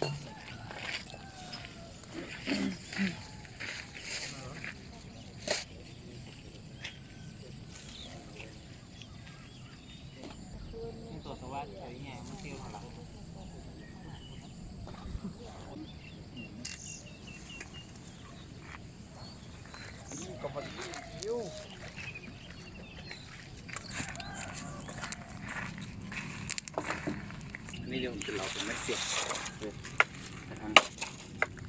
ตัวสวัสดิ์ไอ้แง่มันเที่ยวข้างหลังอันนี้เดี๋ยวผมจะเราเป็นแม่เสีย บ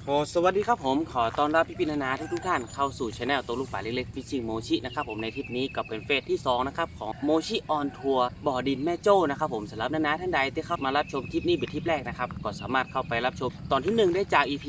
โอ้สวัสดีครับผมขอต้อนรับพี่พินานาทุกทุกท่านเข้าสู่ช anel ตัวลูกป่าเล็กๆฟิชชิงโมชินะครับผมในทริปนี้ก็เป็นเฟสที่ 2 นะครับ ของโมชิออนทัวร์บ่อดินแม่โจ้นะครับผมสำหรับนานาท่านใดที่เข้ามารับชมทริปนี้เป็นทริปแรกนะครับก็สามารถเข้าไปรับชมตอนที่ 1 ได้จาก EP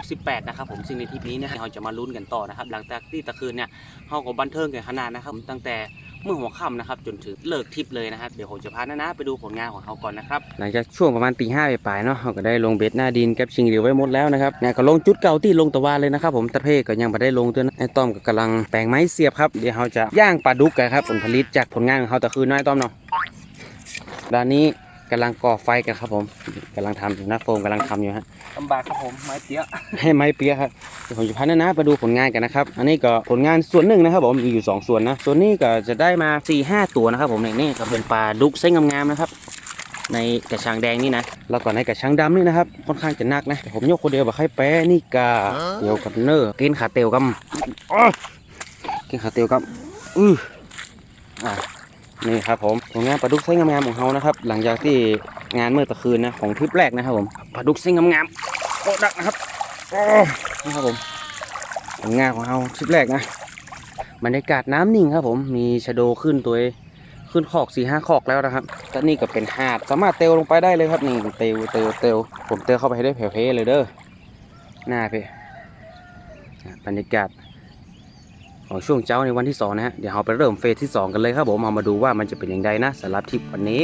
168 นะครับผมซึ่งในทริปนี้เนี่ยเราจะมาลุ้นกันต่อนะครับหลังจากที่ตะคืนเนี่ยเราก็บันเทิงกันขนาดนะครับตั้งแต่ เมื่อหัวค่ำนะครับ จนถึงเลิกทริปเลยนะครับ เดี๋ยวผมจะพานานะไปดูผลงานของเขาก่อนนะครับ หลังจากช่วงประมาณตีห้าไปปลายเนาะเขาก็ได้ลงเบ็ดหน้าดินกับชิงเดียวไว้หมดแล้วนะครับเนี่ยก็ลงจุดเก่าที่ลงตะวันเลยนะครับ ผมตะเพก็ยังไม่ได้ลงตัวนะไอ้ต้อมก็กำลังแปลงไม้เสียบครับเดี๋ยวเขาจะย่างปลาดุกกันครับผลผลิตจากผลงานของเขาแต่คืนน้อยต้อมเนาะด้านนี้ กำลังก่อไฟกันครับ ผมกำลังทำอยู่นะโฟมกำลังทำอยู่ฮะลำบากครับผมไม้เตี้ยให้ไม้เปียกครับเดี๋ยวผมจะพานานาไปดูผลงานกันนะครับ อันนี้ก็ผลงานส่วนหนึ่งนะครับ ผมมีอยู่ 2 ส่วนนะส่วนนี้ก็จะได้มา4ี่ห้าตัวนะครับ ผมนี่นี่ก็เป็นปลาดุกไส้งามๆนะครับ ในกระชังแดงนี่นะแล้วก็ในกระชังดำนี่นะครับค่อนข้างจะหนักนะแต่ผมยกคนเดียวแบบให้แป้นี่กาเดียวกับเนอร์กินขาเตียวกัมอ้อกินขาเตียวกัมอืออะ นี่ครับผมผลงานปลาดุกไส้งามๆของเขานะครับ หลังจากที่งานเมื่อตะคืนนะของทริปแรกนะครับผมปลาดุกไส้งามๆโคตรดักนะครับโอ้นี่ครับผมผลงานของเราคลิปแรกนะบรรยากาศน้ำนิ่งครับ ผมมีชะโดขึ้นตัวขึ้นขอกสี่ห้าขอกแล้วนะครับก็นี่ก็เป็นหาดสามารถเตลลงไปได้เลยครับนี่เตลเตลเตลผมเตลเข้าไปให้ได้แผลๆเลยเด้อหน้าเพ่บรรยากาศ ของช่วงเช้าในวันที่สองนะฮะเดี๋ยวเราไปเริ่มเฟสที่สองกันเลยครับผมเอามาดูว่ามันจะเป็นอย่างไรนะสำหรับทริปวันนี้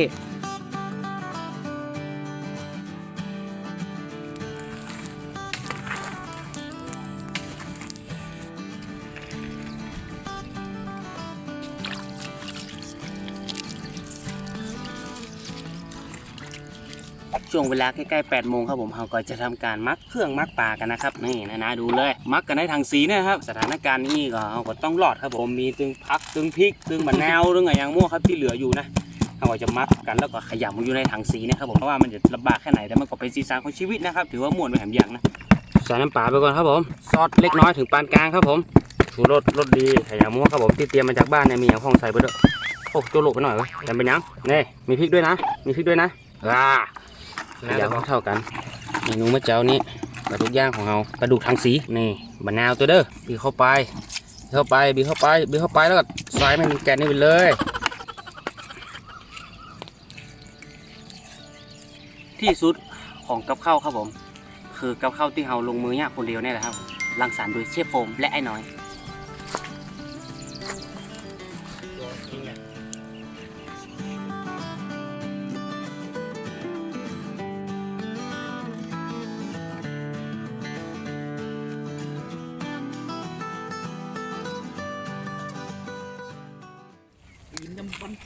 ช่วงเวลาใกล้ๆ8โมงครับผมเราก็จะทำการมักเครื่องมักปลากันนะครับนี่นะนะดูเลย มักกันในทางสีนะครับ สถานการณ์นี้ก็เราก็ต้องรอดครับผมมีตึงพักตึงพริกตึงมะนาวตึงอะไรอย่างมั่วครับที่เหลืออยู่นะเราก็จะมักกันแล้วก็ขยำมันอยู่ในถังสีนะครับผมเพราะว่ามันจะลำบากแค่ไหนแต่มันก็เป็นสีสันของชีวิตนะครับถือว่าม่วนไปแหมอย่างนะใส่น้ำปลาไปก่อนครับผมซอสเล็กน้อยถึงปานกลางครับผมชูรสรสดีขยำมั่วครับผมที่เตรียมมาจากบ้านเนี่ยมีอย่างห้องใส่ไปด้วยโอ้โจโลไปหน่อยเว้ยแต่เป็นยังนี่มีพริกด้วยนะ มีพริกด้วยนะอ่า ขยำเท่ากันเมนูเมื่อเช้านี้ปลาดุกย่างของเราปลาดุกทางสีนี่มะนาวตัวเด้อบีเข้าไปเข้าไปบีเข้าไปบีเข้าไปแล้วก็ส่ให้มันแกนนี่ไปเลย ที่สุดของกับข้าวครับผม คือกับข้าวที่เราลงมือยากคนเดียวเนี่ยแหละครับรังสรรค์โดยเชฟโฟมและไอ้น้อย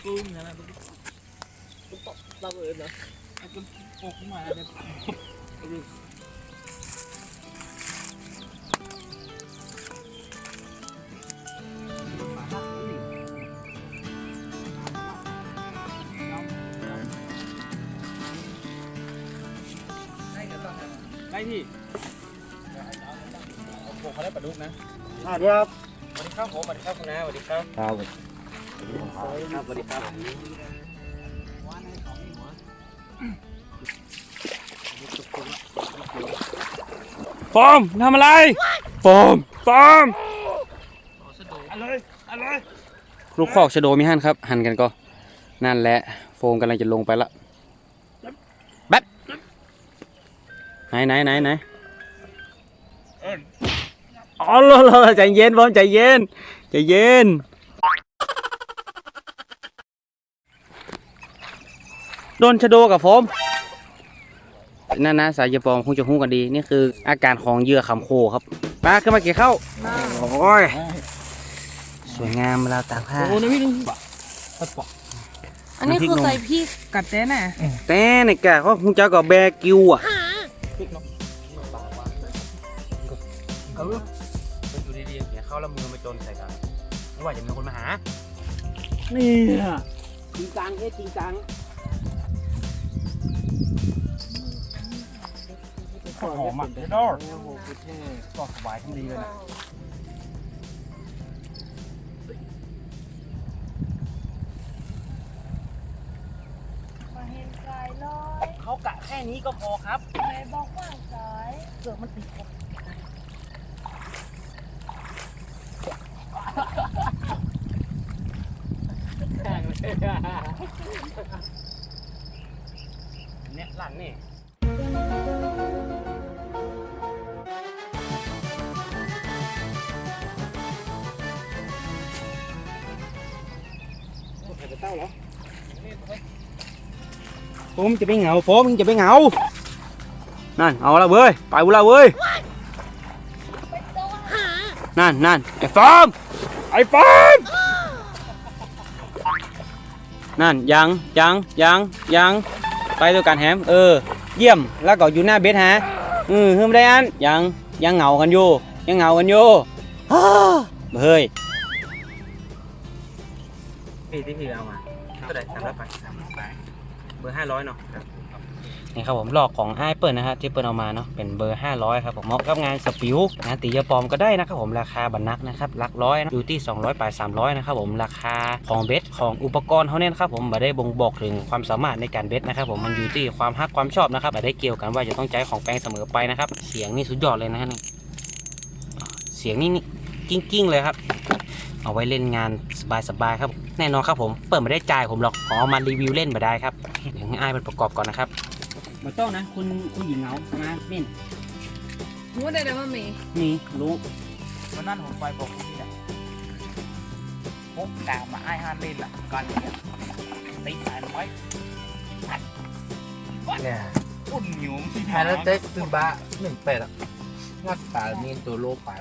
นดำบันกุ้งนะนะเราเออเนาะมันปกมาเนี่ยได้ที่โอ้เขาได้ปลาดุกนะสวัสดีครับ สวัสดีครับผม สวัสดีครับคุณน้าสวัสดีครับครับ ครับสวัสดีครับโฟมทำอะไรโฟมโฟมอะไรอะไรลูกคอกชะโดมีหั่นครับ หั่นกันก็ นั่นแหละ โฟมกำลังจะลงไปละแบ๊บไหนไหนไหนไหนอ๋อรอรอใจเย็นโฟมใจเย็น ใจเย็น ต้นชะโดกับผมนั่นนะสายยปองคงจะหู้กันดี นี่คืออาการของเยื่อขำโคครับมาขึ้นมาเกี่ยวเข้าโอ้ยสวยงามเราตากผ้าอันนี้คือใส่พี่กับแต่น่ะแต่เนี่ยแกเขาคงจะกับแบกิวอะเขาอยู่นี้าละมือมาจนใส่กันไม่ว่าจะมีคนมาหานี่จริงจังเฮ็ดจริงจัง หอมอะเดอร์ก็สบายทั้งดีเลยนะมาเห็นสายลอยเขากะแค่นี้ก็พอครับไหนบอกว่าสายเกือบมันติดเนี่ยหลังนี่ ผมจะไปเหงาผมจะไปเหงา นั่น เอาละเว้ย ไปกูละเว้ย นั่นนั่นไอ้ฟอมไอ้ฟอมนั่นยังยังยังยังไปด้วยกันแฮม เออ เยี่ยม แล้วก็อยู่หน้าเบสฮะ อือเฮ้ยไม่ได้อันยังยังเหงากันอยู่ ยังเหงากันอยู่เฮ้ย พี่ที่พี่เอามาเท่าไหร่สามร้อยไปสามร้อยไปเบอร์ห้าร้อยเนาะนี่ครับผมหลอกของไอเปิลนะฮะที่เปิลเอามาเนาะเป็นเบอร์ 500ครับผมเหมาะกับงานสปิวงานตียาปลอมก็ได้นะครับผมราคาบันนักนะครับหลักร้อยนะอยู่ที่ 200ปลาย300นะครับผมราคาของเบสของอุปกรณ์เขาเนี่ยนะครับผมไม่ได้บ่งบอกถึงความสามารถในการเบสนะครับผมมันอยู่ที่ความฮักความชอบนะครับไม่ได้เกี่ยวกันว่าจะต้องใช้ของแปลงเสมอไปนะครับเสียงนี่สุดยอดเลยนะฮะนี่เสียงนี่นี่กิ้งๆเลยครับ เอาไว้เล่นงานสบายๆครับ แน่นอนครับผม เปิดไม่ได้จ่ายผมหรอกขอเอามารีวิวเล่นมาได้ครับเดี๋ยวให้อ้ายมันประกอบก่อนนะครับมาต้องนะ คุณคุณหญิงเหงามาเม่น รู้ได้เลยว่ามีนี่รู้วันนั้นผมไปบอกพี่นะพกดาบมาไอ้ฮันเล่นละกันเนี่ยตีสายไว้เนี่ยอุ่นหิวแพ้แล้วเจ๊คือบะหนึ่งเป็ดอะงัดตามีนตัวโลปา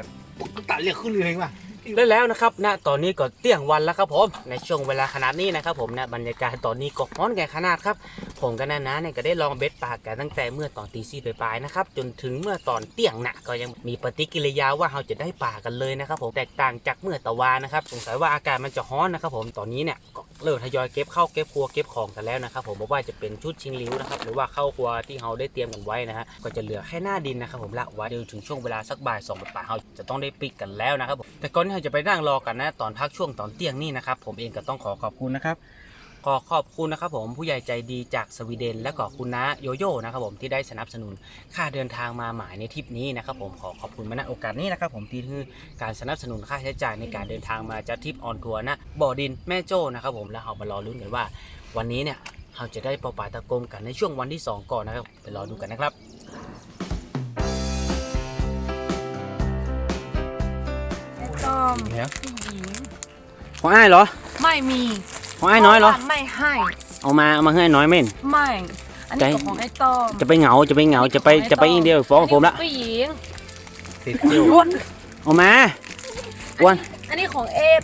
ตัดเรียกขึ้นเลยว่ะ ได้แล้วนะครับณตอนนี้ก็เตี้ยงวันแล้วครับผมในช่วงเวลาขนาดนี้นะครับผมนะบรรยากาศตอนนี้ก็ร้อนแก่ขนาดครับ ผมกับนานาเนี่ยก็ได้ลองเบ็ดปากกันตั้งแต่เมื่อตอนตีสี่ปลายๆนะครับจนถึงเมื่อตอนเตี้ยงนะก็ยังมีปฏิกิริยาว่าเราจะได้ป่ากันเลยนะครับผมแตกต่างจากเมื่อตะวานนะครับสงสัยว่าอากาศมันจะร้อนนะครับผมตอนนี้เนี่ยก็ เริ่มทยอยเก็บเข้าเก็บครัวเก็บของกันแล้วนะครับผมไม่ว่าจะเป็นชุดชิงลิ้วนะครับหรือว่าเข้าครัวที่เราได้เตรียมกันไว้นะฮะก็จะเหลือแค่หน้าดินนะครับผมละไว้เดี๋ยวถึงช่วงเวลาสักบ่ายสองบ่ายเราจะต้องได้ปิดกันแล้วนะครับผมแต่ก่อนที่เราจะไปนั่งรอกันนะตอนพักช่วงตอนเที่ยงนี่นะครับผมเองก็ต้องขอขอบคุณนะครับ ขอขอบคุณนะครับผมผู้ใหญ่ใจดีจากสวีเดน และก็คุณน้าโยโย่นะครับผมที่ได้สนับสนุนค่าเดินทางมาหมายในทริปนี้นะครับผมขอขอบคุณมาณโอกาสนี้นะครับผมที่คือการสนับสนุนค่าใช้จ่ายในการเดินทางมาจัดทริปออนทัวร์นะบ่อดินแม่โจ้นะครับผมแล้วเรามารอลุ้นกันว่า วันนี้เนี่ยเราจะได้เป่าป่าตะกงกันในช่วงวันที่ 2 ก่อนนะครับไปรอดูกันนะครับไอ้ต้อมเดี๋ยวผู้หญิงของอ้ายเหรอ ไม่มี ของอ้ายน้อยเหรอ พาะว่าไม่ให้ เอามาเอามาให้อ้ายน้อยเม่น ไม่ อันนี้ใจก็ของไอ้ต้อมจะไปเหงาจะไปเหงาจะไปจะไปอินเดียฟ้องผมละ ผู้หญิงติดจิ้วล้วนเอามาอ้วน อันนี้ของเอฟ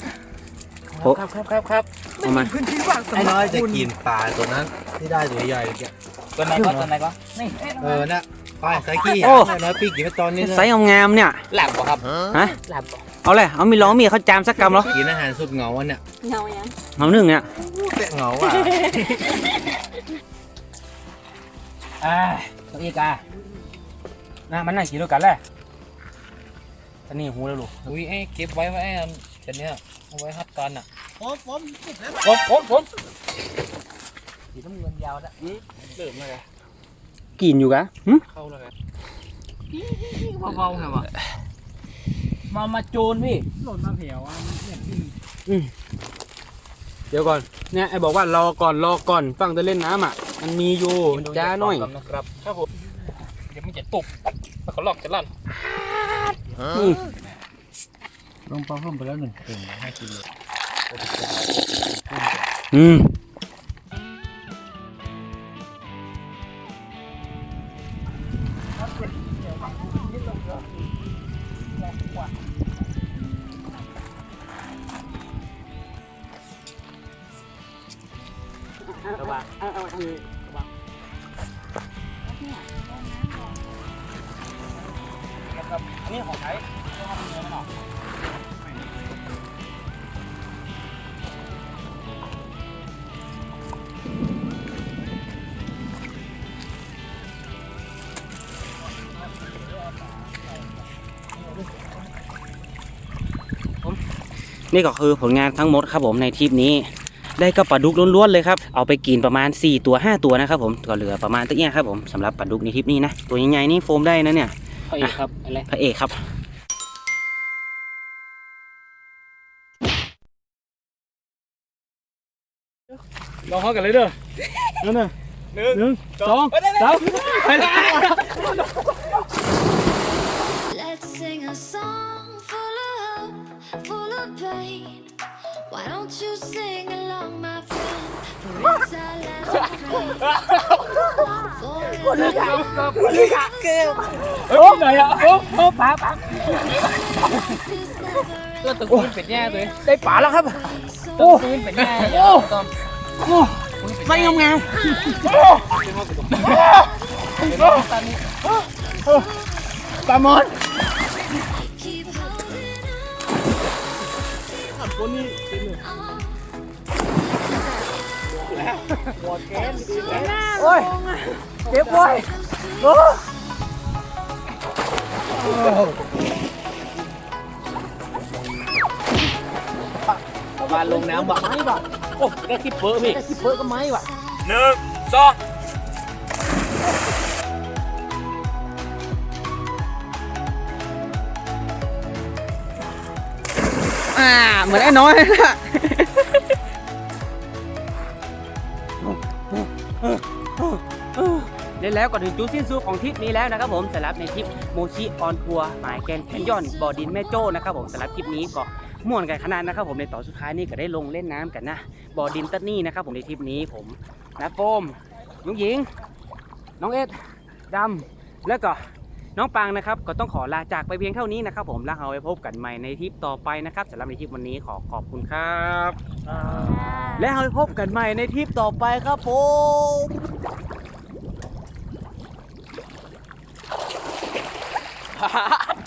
โอ้ ครับครับครับครับเอามาพื้นที่ว่างสำหไอ้รับน้อยจะคุณกินปลาตัวนั้นที่ได้ตัวใหญ่เนี่ยตัวไหนก็ตัวไหนก็นี่เออน่ะปลาไซกี้โอ้ไอ้น้อยปีกินไปตอนนี้ไซส์งามๆเนี่ยหลับป่ะครับฮะหลับป่ะ เอาเลยเอามีล้อมีเขาจามสักกำเหรอกินอาหารสุดเหงาวันเนี่ยเงายังเอาหนึ่งเนี่ยแต่เหงาอะอ่าตัวอีกอะนะมันนั่งกินด้วยกันแหละตอนนี้หูแล้วลูกอุ้ยไอ้เก็บไว้ไว้ไอ้อันจะเนี้ยเอาไว้ฮับตอนอะผมผมผมผมสีน้ำเงินยาวนะเริ่มเลยกินอยู่กะหึเข้าเลยเบาๆไงวะ มามาโจรพี่ หล่นมาเผียวอะเนี่ยพี่เดี๋ยวก่อน เนี่ยไอ้บอกว่ารอก่อนรอก่อนฟังจะเล่นน้ำอะ มันมีอยู่จ้าหน่อยนะครับครับผมเดี๋ยวมันจะตกแล้วเขาหลอกจะลั่นอืมลงปลาเพิ่มไปแล้วหนึ่งเข่งให้กินเลยอืม ระวับนนี้ของใช้ต้องทำหรอนี่ก็คือผลงานทั้งหมดครับผมในทริปนี้ ได้ก็ปลาดุกล้วนๆเลยครับ เอาไปกินประมาณ 4 ตัว 5 ตัวนะครับผมก็เหลือประมาณตัวเนี้ยครับผมสำหรับปลาดุกในทริปนี้นะ ตัวใหญ่ๆนี่โฟมได้นะเนี่ยพระเอกครับอะไรพระเอกครับลองเข้ากันเลยเด้อนั่นน่ะหนึ่งสองสามไปเลย Let's sing a song full of hope, full of pain. Why don't you sing along, my friend? For it's our last refrain. Forever โอ้ไหนอะโอ้โอ้ป๋าป๋า is never ตัวตะกูลเป็นแย่เลยได้ป๋าแล้วครับ so โอ้เป็นแย่โอ้ไม่งามงามปลาหมด keep holding คนนี้ on. โอ้ยเจ็บเว้ยโอ้มาลงน้ำว่ะไม้ว่ะโอ้ได้คิดเพิ่มอีกได้คิดเพิ่มก็ไม้ว่ะหนึ่งสอง อ่า เหมือนไอ้น้อยนะเล่นแล้วก็ถึงจุดสิ้นสุดของทริปนี้แล้วนะครับผมสำหรับในทริปโมชิออนทัวร์หมายแกนแคนยอนบ่อดินแม่โจ้นะครับผมสำหรับทริปนี้ก็ม่วนกันขนาดนะครับผมในต่อนสุดท้ายนี่ก็ได้ลงเล่นน้ำกันนะบ่อดินตันนี่นะครับผมในทริปนี้ผมนะโฟมน้องหญิง น้องเอ็ดดำแล้วก็ น้องปางนะครับก็ต้องขอลาจากไปเพียงเท่านี้นะครับ ผมแล้วเอาไว้พบกันใหม่ในทริปต่อไปนะครับสำหรับในทริปวันนี้ขอขอบคุณครับ และเอาไว้พบกันใหม่ในทริปต่อไปครับผม Summer